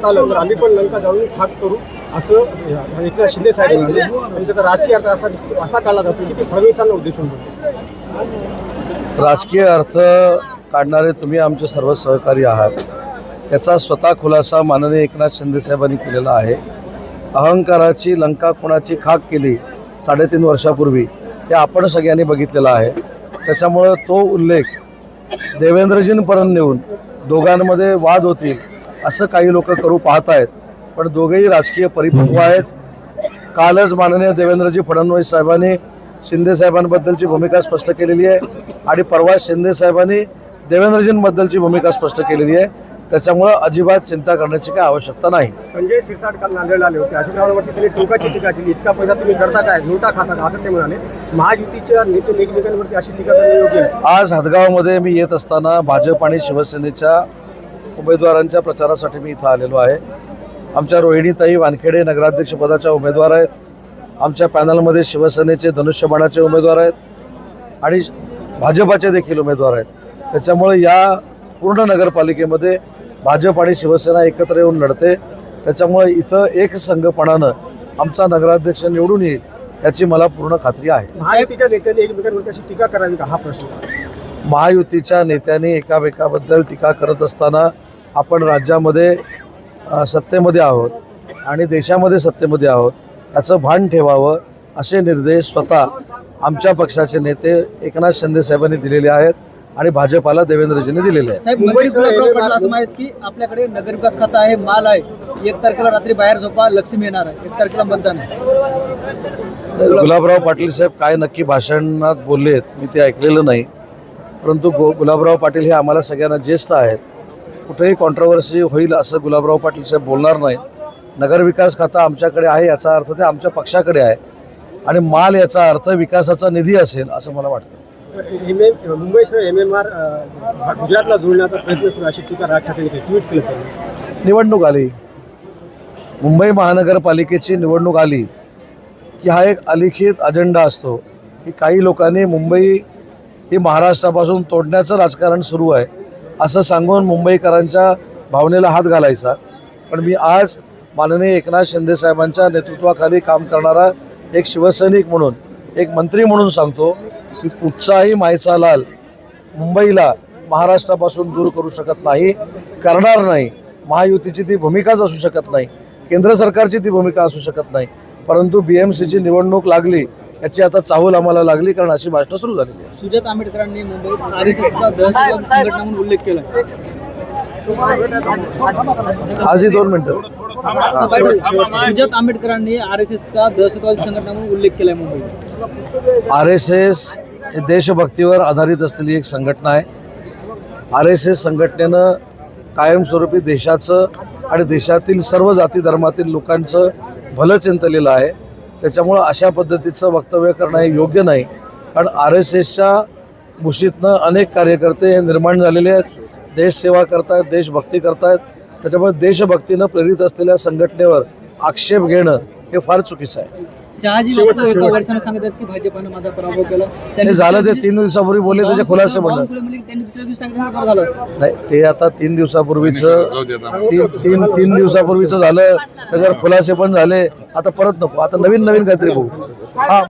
सत्तेत आलं तर आम्ही पण लंका जाऊन फाट करू. असं एकनाथ शिंदे साहेब म्हणाले. म्हणजे आणि त्याचा राजकीय अर्थ असा असा काढला जातो की ते फडणवीसांना उद्देशून बोलतो राजकीय अर्थ काढणारे तुम्ही आमचे सर्व सहकारी आहात. याचा स्वतः खुलासा माननीय एकनाथ शिंदे साहेबांनी केलेला आहे. अहंकाराची लंका कोणाची खाक केली साडेतीन वर्षापूर्वी हे आपण सगळ्यांनी बघितलेलं आहे. त्याच्यामुळं तो उल्लेख देवेंद्रजींपर्यंत नेऊन दोघांमध्ये वाद होतील असं काही लोक करू पाहत आहेत पण दोघेही राजकीय परिपक्व आहेत. कालच माननीय देवेंद्रजी फडणवीस साहेबांनी शिंदे साहेबांबद्दलची भूमिका स्पष्ट केलेली आहे आणि परवा शिंदे साहेबांनी देवेंद्रजींबद्दलची भूमिका स्पष्ट केलेली आहे. त्याच्यामुळं अजिबात चिंता करण्याची काही आवश्यकता नाही. संजय शिरसाट काल नांदेडला आले होते. अशोक चव्हाणांवरती त्यांनी टोकाची टीका केली. इतका पैसा तुम्ही करता काय? नोटा खाता का? असं ते म्हणाले. महायुतीच्या नेते एकमेकांवरती अशी टीका करणं योग्य आहे. आज हदगावमध्ये मी येत असताना भाजप आणि शिवसेनेच्या उमेदवारांच्या प्रचारासाठी मी इथं आलेलो आहे. आमच्या रोहिणीताई वानखेडे नगराध्यक्षपदाच्या उमेदवार आहेत. आमच्या पॅनलमध्ये शिवसेनेचे धनुष्यबाणाचे उमेदवार आहेत आणि भाजपाचे देखील उमेदवार आहेत. त्याच्यामुळे या पूर्ण नगरपालिकेमध्ये भाजप आणि शिवसेना एकत्र येऊन लढते. त्याच्यामुळे इथं एक संघपणानं आमचा नगराध्यक्ष निवडून येईल याची मला पूर्ण खात्री आहे. महायुतीच्या नेत्यांनी एकमेकांवरती अशी टीका करावी का? हा प्रश्न. महायुतीच्या नेत्यांनी एकामेकाबद्दल टीका करत असताना आपण राज्यामध्ये सत्तेमध्ये आहोत आणि देशामध्ये सत्तेमध्ये आहोत याचं भान ठेवावं असे निर्देश स्वतः आमच्या पक्षाचे नेते एकनाथ शिंदे साहेबांनी दिलेले आहेत आणि भाजपाला देवेंद्रजींनी दिलेले आहेत. की आपल्याकडे नगरविकास खाता आहे माल आहे. एक तारखेला रात्री बाहेर झोपा लक्ष्मी येणार आहे. एक तारखेला मतदान आहे. गुलाबराव पाटील साहेब काय नक्की भाषणात बोललेत मी ते ऐकलेलं नाही. परंतु गो गुलाबराव पाटील हे आम्हाला सगळ्यांना ज्येष्ठ आहेत. कुठेही कॉन्ट्रोवर्सी होईल असं गुलाबराव पाटील साहेब बोलणार नाहीत. नगरविकास खाता आमच्याकडे आहे याचा अर्थ ते आमच्या पक्षाकडे आहे. आणि माल याचा अर्थ विकासाचा निधी असेल असं मला वाटतं. एम एम मुंबईसह एम एम आर गुजरातला जोडण्याचा प्रयत्न सुरू आहे, अशी टीका राज ठाकरे केली ट्विट केलं. त्यांनी निवडणूक आली. मुंबई महानगरपालिकेची निवडणूक आली की हा एक अलिखित अजेंडा असतो की काही लोकांनी मुंबई ही महाराष्ट्रापासून तोडण्याचं राजकारण सुरू आहे. असं सांगून मुंबईकरांच्या भावनेला हात घालायचा. पण मी आज माननीय एकनाथ शिंदे साहेबांच्या नेतृत्वाखाली काम करणारा एक शिवसैनिक म्हणून एक मंत्री म्हणून सांगतो की कुठचाही मायचा लाल मुंबईला महाराष्ट्रापासून दूर करू शकत नाही करणार नाही. महायुतीची ती भूमिकाच असू शकत नाही. केंद्र सरकारची ती भूमिका असू शकत नाही. परंतु बी एम सीची निवडणूक लागली याची आता चाहूल आम्हाला लागली कारण अशी भाषणं सुरू झालेली आहे. सुजात आंबेडकरांनी मुंबईत दहशतवादी संघटना म्हणून उल्लेख केला. आजही दोन मिनटं. सुजात आंबेडकरांनी आर एस एसचा दहशतवादी संघटना म्हणून उल्लेख केलाय मुंबईत. आर एस एस हे देशभक्तीवर आधारित असलेली एक संघटना आहे. आर एस एस संघटनेनं कायमस्वरूपी देशाचं आणि देशातील सर्व जाती धर्मातील लोकांचं भलं चिंतलेलं आहे. त्याच्यामुळं अशा पद्धतीचं वक्तव्य करणं हे योग्य नाही. कारण आर एस एसच्या मुशीतनं अनेक कार्यकर्ते हे निर्माण झालेले आहेत. देशसेवा करतायत देशभक्ती करतायत. त्याच्यामुळे देशभक्तीनं प्रेरित असलेल्या संघटनेवर आक्षेप घेणं हे फार चुकीचं आहे. शहाजी बापू एका वर्षाने सांगत आहेत की भाजपानं माझा पराभव केला. झालं ते तीन दिवसापूर्वी बोलले त्याचे खुलासे म्हणलं बावनकुळे म्हणले की त्यांनी दुसऱ्या दिवशी सांगितलं बरं झालं. असतं. नाही ते आता तीन दिवसापूर्वीचं तीन तीन तीन दिवसापूर्वीचं झालं. त्याच्यावर खुलासे पण झाले. आता परत नको. आता नवीन नवीन काहीतरी बघू. हा.